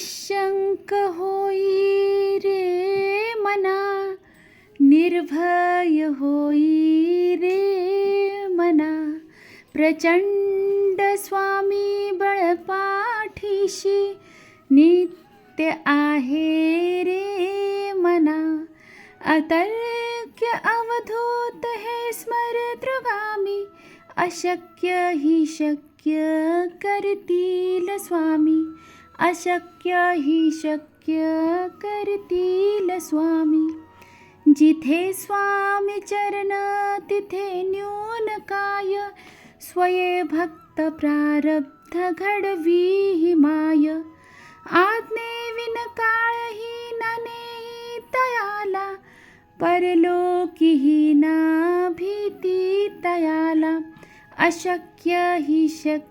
निशंक होई रे मना निर्भय होई रे मना। प्रचंड स्वामी बळपाठीशी नित्य आहे रे मना। अतर्क्य अवधूत हे स्मरतृगामी अशक्य ही शक्य करतील स्वामी। अशक्य ही शक्य करतील स्वामी. जिथे स्वामी चरण तिथे न्यून काय? स्वये भक्त प्रारब्ध घडवी ही माय. आज्ञे विन काळही नने तयाला परलोकीही ना भीती तयाला अशक्य ही शक्य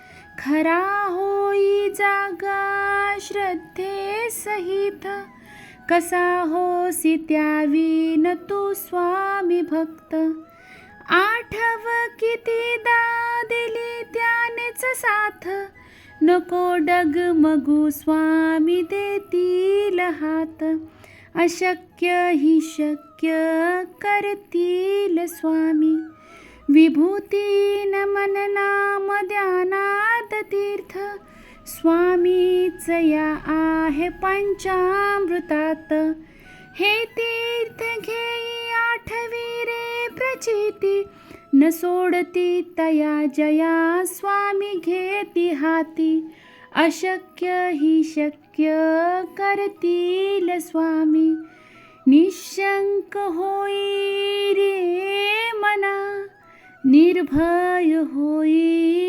खरा होई जागा श्रद्धे सहित. कसा होसी त्यावीन तू स्वामी भक्त? आठव कितीदा दिली त्यानेच साथ. नको डगमगू स्वामी देतील हात. अशक्य ही शक्य करतील स्वामी. विभूती नमन नाम ध्याना तीर्थ स्वामीच या आहे पंचामृतात. हे तीर्थ घेई आठवी रे प्रचिती. न सोडती तया जया स्वामी घेती हाती. अशक्य ही शक्य करतील स्वामी. निशंक होई रे मना. निर्भय होई